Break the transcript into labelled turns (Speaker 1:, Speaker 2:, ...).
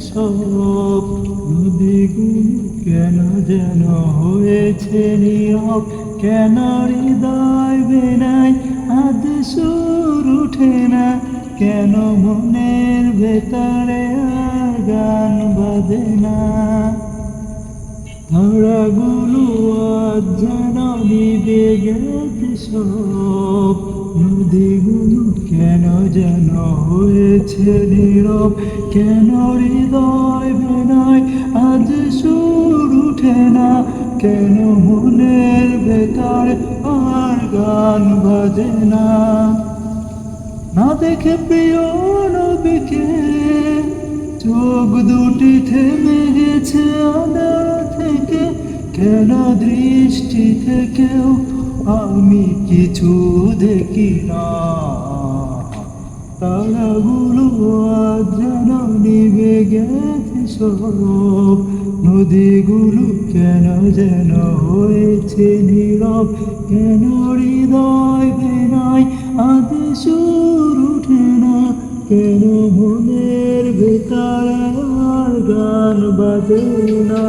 Speaker 1: সব। নদীগুলো কেন যেন হয়েছে নীরব? কেন হৃদয় বেনাই? আজ সুর উঠে না। কেন মনের ভেতরে আর গান বাজে না? তারাগুলো আজ যেন নিবে গেছে সব। নদীগুলো কেন যেন হয়েছে নীরব? কেন হৃদয় বেনায়? আজ সুর উঠে না। কেন মনের ভেতর আর গান বাজে না? না দেখে প্রিয় নবীকে চোখ দুটি থেমে গেছে আদার থেকে। কেন দৃষ্টি থেকেও আমি কিছু দেখি না। তারাগুলো যেন নিবে গেছে সব নদীগুলো কেন যেন হয়েছে নীরব। কেন হৃদয় বেনায় আজ সুর উঠে না। কেন মনের আর গান বাজে না।